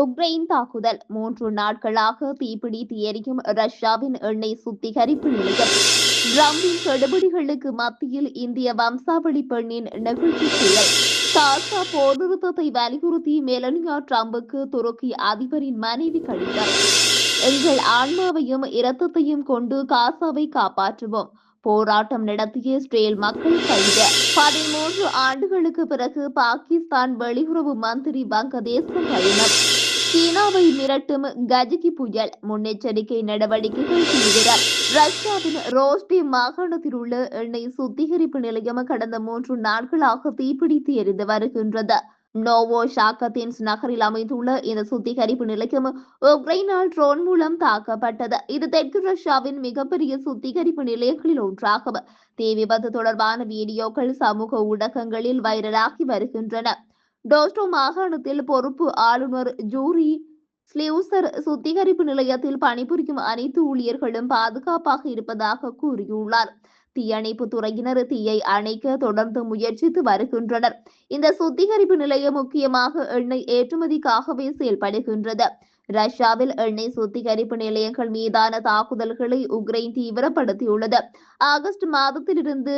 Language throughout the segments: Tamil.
உக்ரைன் தாக்குதல். மூன்று நாட்களாக தீப்பிடித்து எரியும் ரஷ்யாவின் எண்ணெய் சுத்திகரிப்பு நிலையம். ட்ரம்பின் கெடுபிடிகளுக்கு மத்தியில் இந்திய வம்சாவளி பெண்ணின் நெகிழ்ச்சி செயல் காசா போர் வலியுறுத்தி மெலனியா ட்ரம்புக்கு துருக்கி அதிபரின் மனைவி கடிதம். எங்கள் ஆன்மாவையும் இரத்தத்தையும் கொண்டு காசாவை காப்பாற்றுவோம். போராட்டம் நடத்திய இஸ்ரேல் மக்கள் கைது. பதிமூன்று ஆண்டுகளுக்கு பிறகு பாகிஸ்தான் வெளியுறவு மந்திரி வங்கதேசம் பயணம். சீனாவை மிரட்டும் கஜகி புயல் முன்னெச்சரிக்கை நடவடிக்கைகள் தீவிரம் ரஷ்யாவின் ரோஸ்டி மாகாணத்தில் உள்ள எண்ணெய் சுத்திகரிப்பு நிலையம் கடந்த மூன்று நாட்களாக தீப்பிடித்து எரிந்து வருகின்றது நோவோ ஷாக்கத்தின்ஸ் நகரில் அமைந்துள்ள இந்த சுத்திகரிப்பு நிலையம் உக்ரைனால் ட்ரோன் மூலம் தாக்கப்பட்டது இது தெற்கு ரஷ்யாவின் மிகப்பெரிய சுத்திகரிப்பு நிலையங்களில் ஒன்றாகும் தீ விபத்து தொடர்பான வீடியோக்கள் சமூக ஊடகங்களில் வைரலாகி வருகின்றன டோஸ்டோ மாகாணத்தில் பொறுப்பு ஆளுநர் ஜூரி ஸ்லியூசர் சுத்திகரிப்பு நிலையத்தில் பணிபுரியும் அனைத்து ஊழியர்களும் பாதுகாப்பாக இருப்பதாக கூறியுள்ளார் தீயணைப்பு துறையினர் தீயை அணைக்க தொடர்ந்து முயற்சித்து வருகின்றனர் இந்த சுத்திகரிப்பு நிலையம் முக்கியமாக எண்ணெய் ஏற்றுமதிக்காகவே செயல்படுகின்றது ரஷ்யாவில் எண்ணெய் சுத்திகரிப்பு நிலையங்கள் மீதான தாக்குதல்களை உக்ரைன் தீவிரப்படுத்தியுள்ளது ஆகஸ்ட் மாதத்திலிருந்து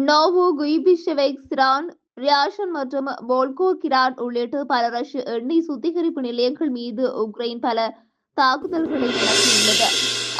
நோவோ குய்பிஷெவெக்ஸ்ரான் ரியாஷன் மற்றும் போல்கோ கிரான் உள்ளிட்ட பல ரஷ்ய எண்ணெய் சுத்திகரிப்பு நிலையங்கள் மீது உக்ரைன் பல தாக்குதல்களை நடத்தியுள்ளது.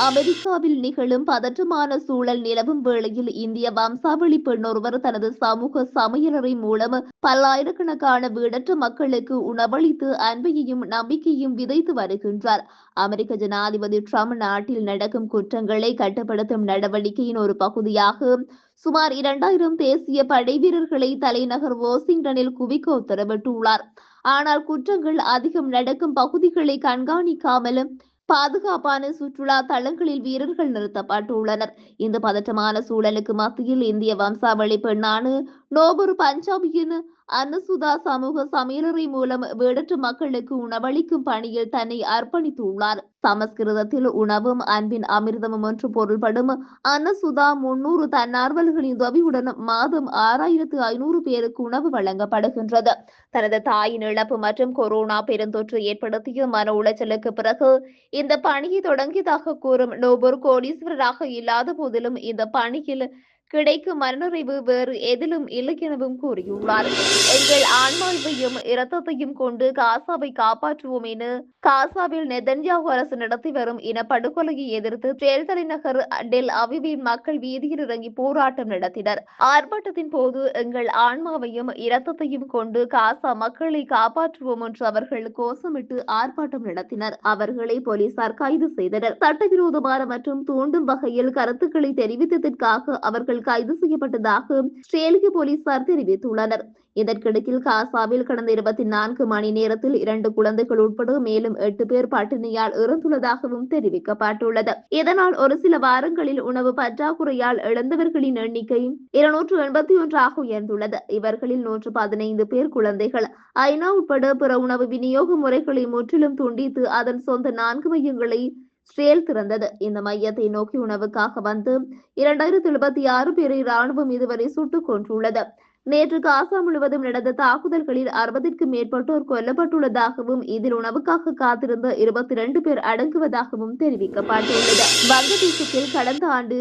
அமெரிக்காவில் நிகழும் பதற்றமான சூழல் நிலவும் வேளையில் இந்திய வம்சாவளி பெண் ஒருவர் தனது சமூக சமையலறை மூலம் பல்லாயிரக்கணக்கான வீடற்ற மக்களுக்கு உணவளித்து அன்பையையும் நம்பிக்கையும் விதைத்து வருகின்றார். அமெரிக்க ஜனாதிபதி ட்ரம்ப் நாட்டில் நடக்கும் குற்றங்களை கட்டுப்படுத்தும் நடவடிக்கையின் ஒரு பகுதியாக சுமார் இரண்டாயிரம் தேசிய படை வீரர்களை தலைநகர் வாஷிங்டனில் குவிக்க உத்தரவிட்டுள்ளார். ஆனால் குற்றங்கள் அதிகம் நடக்கும் பகுதிகளை கண்காணிக்காமலும் பாதுகாப்பான சுற்றுலா தளங்களில் வீரர்கள் நிறுத்தப்பட்டுள்ளனர். இந்த பதற்றமான சூழலுக்கு மத்தியில் இந்திய வம்சாவளி பெண்ணான நோபர் பஞ்சாபியின் அன்னசுதா சமூக சமையலறை மூலம் வீடற்ற மக்களுக்கு உணவளிக்கும் பணியில் தன்னை அர்ப்பணித்துள்ளார். சமஸ்கிருதத்தில் உணவும் அன்பின் அமிர்தமும் என்று பொருள்படும் அன்னசுதா முன்னூறு தன்னார்வல்களின் உதவியுடன் மாதம் ஆறாயிரத்து ஐநூறு பேருக்கு உணவு வழங்கப்படுகின்றது. தனது தாயின் இழப்பு மற்றும் கொரோனா பெருந்தொற்று ஏற்படுத்திய மன உளைச்சலுக்கு பிறகு இந்த பணியை தொடங்கியதாக கூறும் நோபர் கோடீஸ்வரராக இல்லாத போதிலும் இந்த பணியில் கிடைக்கும் மனநிறைவு வேறு எதிலும் இல்லை எனவும் கூறியுள்ளார். எங்கள் ஆன்மாவையும் இரத்தத்தையும் கொண்டு காசாவை காப்பாற்றுவோம் என காசாவில் நெதன்யாகு அரசு நடத்தி வரும் இனப்படுகொலையை எதிர்த்து செயல் தலைநகர் டெல் அவிவின் மக்கள் வீதியில் இறங்கி போராட்டம் நடத்தினர். ஆர்ப்பாட்டத்தின் போது எங்கள் ஆன்மாவையும் இரத்தத்தையும் கொண்டு காசா மக்களை காப்பாற்றுவோம் என்று அவர்கள் கோஷமிட்டு ஆர்ப்பாட்டம் நடத்தினர். அவர்களை போலீசார் கைது செய்தனர். சட்டவிரோதமான மற்றும் தூண்டும் வகையில் கருத்துக்களை தெரிவித்ததற்காக அவர்கள் கைது செய்யப்பட்டதாக இஸ்ரேலிய போலீசார் தெரிவித்துள்ளனர். இதற்கிடையில் காசாவில் கடந்த இருபத்தி நான்கு மணி நேரத்தில் இரண்டு குழந்தைகள் உட்பட மேலும் எட்டு பேர் பட்டினியால் இறந்துள்ளதாகவும் தெரிவிக்கப்பட்டுள்ளது. இதனால் ஒரு சில வாரங்களில் உணவு பற்றாக்குறையால் இழந்தவர்களின் எண்ணிக்கை இருநூற்று எண்பத்தி ஒன்றாக உயர்ந்துள்ளது. இவர்களில் நூற்று பதினைந்து பேர் குழந்தைகள். ஐநா உட்பட பிற உணவு விநியோக முறைகளை முற்றிலும் துண்டித்து அதன் சொந்த நான்கு மையங்களை ஸ்ரேல் திறந்தது. இந்த மையத்தை நோக்கி உணவுக்காக வந்து இரண்டாயிரத்தி எழுபத்தி ஆறு பேரை ராணுவம் இதுவரை சுட்டுக் கொன்றுள்ளது. நேற்று காசா முழுவதும் நடந்த தாக்குதல்களில் அறுபதிற்கும் மேற்பட்டோர் கொல்லப்பட்டுள்ளதாகவும் இதில் உணவுக்காக காத்திருந்த இருபத்தி இரண்டு பேர் அடங்குவதாகவும் தெரிவிக்கப்பட்டுள்ளது. வங்கதேசத்தில் கடந்த ஆண்டு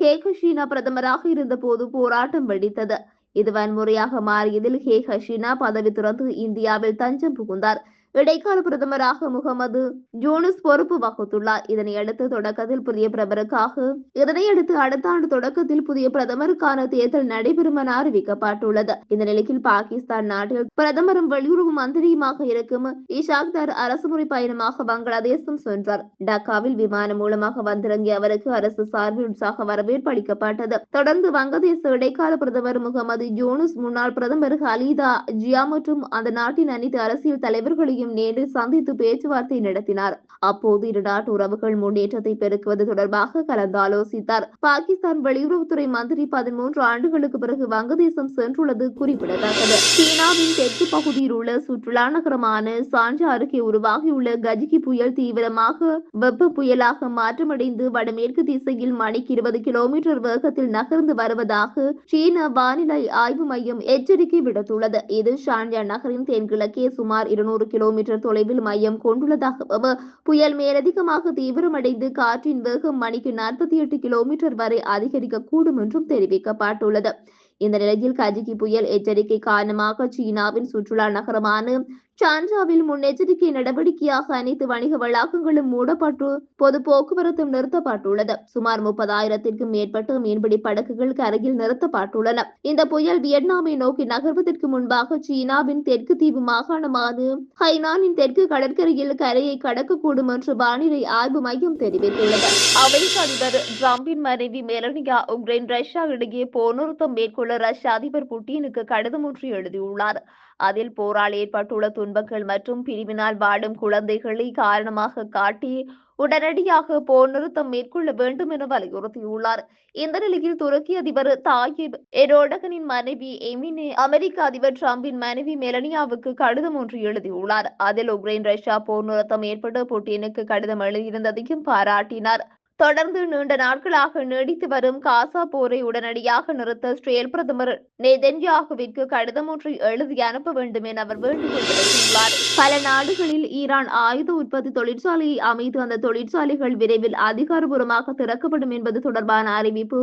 ஹேக் ஹசீனா பிரதமராக இருந்த போது போராட்டம் வெடித்தது. இது வன்முறையாக மாறியதில் ஹே ஹஷீனா பதவி துறந்து இந்தியாவில் தஞ்சம் புகுந்தார். இடைக்கால பிரதமராக முகமது ஜூனிஸ் பொறுப்பு வகுத்துள்ளார். இதனையடுத்து தொடக்கத்தில் புதிய பிரதமருக்காக இதனையடுத்து அடுத்த ஆண்டு தொடக்கத்தில் புதிய பிரதமருக்கான தேர்தல் நடைபெறும் என அறிவிக்கப்பட்டுள்ளது. இந்த நிலையில் பாகிஸ்தான் நாட்டில் பிரதமரும் வெளியுறவு மந்திரியுமாக இருக்கும் இஷாக் தர் அரசுமுறை பயணமாக பங்களாதேசம் சென்றார். டக்காவில் விமானம் மூலமாக வந்திறங்கிய அவருக்கு அரசு சார்பில் உற்சாக வரவேற்பு அளிக்கப்பட்டது. தொடர்ந்து வங்கதேச இடைக்கால பிரதமர் முகமது ஜூனிஸ் முன்னாள் பிரதமர் ஹலீதா ஜியா மற்றும் அந்த நாட்டின் அனைத்து அரசியல் தலைவர்களையும் அவர்களையும் நேரில் சந்தித்து பேச்சுவார்த்தை நடத்தினார். அப்போது இரு நாட்டு உறவுகள் முன்னேற்றத்தை பெருக்குவது தொடர்பாக கலந்தாலோசித்தார். பாகிஸ்தான் வெளியுறவுத்துறை மந்திரி பதிமூன்று ஆண்டுகளுக்கு பிறகு வங்கதேசம் சென்றுள்ளது குறிப்பிடத்தக்கது. சீனாவின் தெற்கு பகுதியில் உள்ள சுற்றுலா நகரமான சாஞ்சா அருகே உருவாகியுள்ள கஜிகி புயல் தீவிரமாக வெப்ப புயலாக மாற்றமடைந்து வடமேற்கு திசையில் மணிக்கு இருபது கிலோமீட்டர் வேகத்தில் நகர்ந்து வருவதாக சீன வானிலை ஆய்வு மையம் எச்சரிக்கை விடுத்துள்ளது. இது ஷான்யா நகரின் தென்கிழக்கே சுமார் இருநூறு கிலோ கிலோமீட்டர் தொலைவில் மையம் கொண்டுள்ளதாகவும் புயல் மேலதிகமாக தீவிரமடைந்து காற்றின் வேகம் மணிக்கு நாற்பத்தி எட்டு கிலோமீட்டர் வரை அதிகரிக்கக்கூடும் என்றும் தெரிவிக்கப்பட்டுள்ளது. இந்த நிலையில் கஜிகி புயல் எச்சரிக்கை காரணமாக சீனாவின் சுற்றுலா நகரமான சான்ஜாவில் முன்னெச்சரிக்கை நடவடிக்கையாக அனைத்து வணிக வளாகங்களும் மூடப்பட்டு பொது போக்குவரத்தும் நிறுத்தப்பட்டுள்ளது. சுமார் முப்பதாயிரத்திற்கும் மேற்பட்ட மீன்பிடி படகுகள் கரையில் நிறுத்தப்பட்டுள்ளன. இந்த புயல் வியட்நாமை நோக்கி நகர்வதற்கு முன்பாக சீனாவின் தெற்கு தீவு மாகாணமான ஹைனானின் தெற்கு கடற்கரையில் கரையை கடக்கக்கூடும் என்று வானிலை ஆய்வு மையம் தெரிவித்துள்ளது. அமெரிக்க அதிபர் டிரம்பின் மனைவி மெலனியா உக்ரைன் ரஷ்யா இடையே போர் நிறுத்தம் மேற்கொள்ள ரஷ்ய அதிபர் புட்டினுக்கு கடிதம் ஒன்று எழுதியுள்ளார். அதில் போரால் ஏற்பட்டுள்ள துன்பங்கள் மற்றும் பிரிவினால் வாடும் குழந்தைகளை காரணமாக காட்டி உடனடியாக போர் நிறுத்தம் மேற்கொள்ள வேண்டும் என வலியுறுத்தியுள்ளார். இந்த நிலையில் துருக்கி அதிபர் தாயிப் எரோடகனின் மனைவி எமினே அமெரிக்க அதிபர் டிரம்பின் மனைவி மெலனியாவுக்கு கடிதம் ஒன்று எழுதியுள்ளார். அதில் உக்ரைன் ரஷ்யா போர் நிறுத்தம் ஏற்பட்டு புட்டினுக்கு கடிதம் எழுதியிருந்ததையும் பாராட்டினார். தொடர்ந்து நீண்ட நாட்களாக நீடித்து வரும் காசா போரை உடனடியாக நிறுத்த இஸ்ரேல் பிரதமர் நெதன்யாகுவிற்கு கடிதம் ஒன்றை எழுதி அனுப்ப வேண்டும் என அவர் வேண்டுகோள் விடுத்துள்ளார். பல நாடுகளில் ஈரான் ஆயுத உற்பத்தி தொழிற்சாலையை அமைத்து அந்த தொழிற்சாலைகள் விரைவில் அதிகாரபூர்வமாக திறக்கப்படும் என்பது தொடர்பான அறிவிப்பு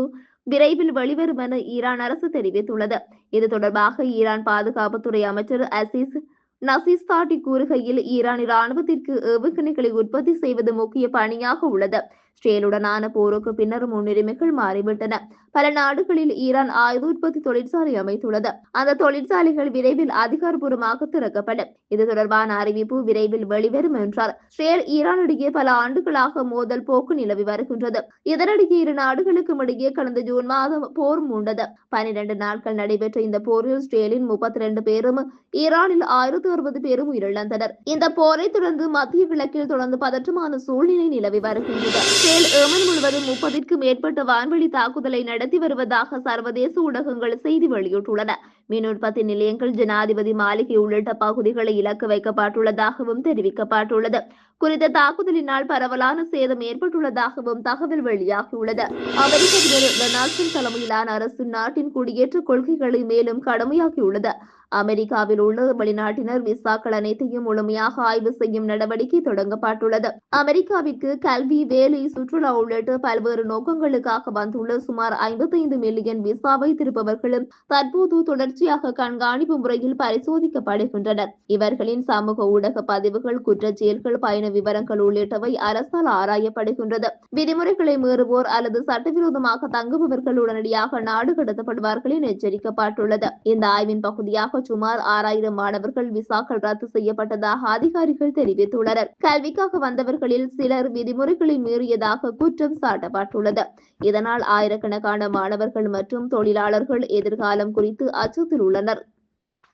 விரைவில் வெளிவரும் என ஈரான் அரசு தெரிவித்துள்ளது. இது தொடர்பாக ஈரான் பாதுகாப்புத்துறை அமைச்சர் அசீஸ் தாட்டி கூறுகையில் ஈரான் இராணுவத்திற்கு ஏவுகணைகளை உற்பத்தி செய்வது முக்கிய பணியாக உள்ளது. இஸ்ரேலுடனான போருக்கு பின்னர் முன்னுரிமைகள் மாறிவிட்டன. பல நாடுகளில் ஈரான் ஆயுத உற்பத்தி தொழிற்சாலை அமைத்துள்ளது. அந்த தொழிற்சாலைகள் விரைவில் அதிகாரப்பூர்வமாக திறக்கப்படும். இது தொடர்பான அறிவிப்பு விரைவில் வெளிவரும் என்றார். ஸ்ரேல் ஈரானிடையே பல ஆண்டுகளாக மோதல் போக்கு நிலவி வருகின்றது. இதனிடையே இரு நாடுகளுக்கும் இடையே கடந்த ஜூன் மாதம் போர் மூண்டது. பனிரெண்டு நாட்கள் நடைபெற்ற இந்த போரில் ஸ்ரேலின் முப்பத்தி ரெண்டு பேரும் ஈரானில் ஆயிரத்தி அறுபது பேரும் உயிரிழந்தனர். இந்த போரை தொடர்ந்து மத்திய கிழக்கில் தொடர்ந்து பதற்றமான சூழ்நிலை நிலவி வருகின்றது. இஸ்ரேல் ஏமன் முழுவதும் முப்பதிற்கும் மேற்பட்ட வான்வெளி தாக்குதலை நடத்தி வருவதாக சர்வதேச ஊடகங்கள் செய்தி வெளியிட்டுள்ளன. மின் உற்பத்தி நிலையங்கள் ஜனாதிபதி மாளிகை உள்ளிட்ட பகுதிகளை இலக்கு வைக்கப்பட்டுள்ளதாகவும் தெரிவிக்கப்பட்டுள்ளது. குறித்த தாக்குதலினால் பரவலான சேதம் ஏற்பட்டுள்ளதாகவும் தகவல் வெளியாகியுள்ளது. அமெரிக்க அதிபர் டொனால்ட் ட்ரம்ப் தலைமையிலான அரசு நாட்டின் குடியேற்ற கொள்கைகளை மேலும் கடுமையாக்கியுள்ளது. அமெரிக்காவில் உள்ள வெளிநாட்டினர் விசாக்கள் அனைத்தையும் முழுமையாக ஆய்வு செய்யும் நடவடிக்கை தொடங்கப்பட்டுள்ளது. அமெரிக்காவிற்கு கல்வி வேலை சுற்றுலா உள்ளிட்ட பல்வேறு நோக்கங்களுக்காக வந்துள்ள சுமார் ஐம்பத்தைந்து மில்லியன் விசா வைத்திருப்பவர்களும் தற்போது தொடர்ச்சி தொடர்ச்சியாக கண்காணிப்பு முறையில் பரிசோதிக்கப்படுகின்றனர் இவர்களின் சமூக ஊடக பதிவுகள் குற்ற செயல்கள் பயண விவரங்கள் உள்ளிட்டவை அரசால் ஆராயப்படுகின்றது. விதிமுறைகளை மீறுவோர் அல்லது சட்டவிரோதமாக தங்குபவர்கள் உடனடியாக நாடு கடத்தப்படுவார்கள் என எச்சரிக்கப்பட்டுள்ளது. இந்த ஆய்வின் பகுதியாக சுமார் ஆறாயிரம் மாணவர்கள் விசாக்கள் ரத்து செய்யப்பட்டதாக அதிகாரிகள் தெரிவித்துள்ளனர். கல்விக்காக வந்தவர்களில் சிலர் விதிமுறைகளை மீறியதாக குற்றம் சாட்டப்பட்டுள்ளது. இதனால் ஆயிரக்கணக்கான மாணவர்கள் மற்றும் தொழிலாளர்கள் எதிர்காலம் குறித்து அச்சத்தில் உள்ளனர்.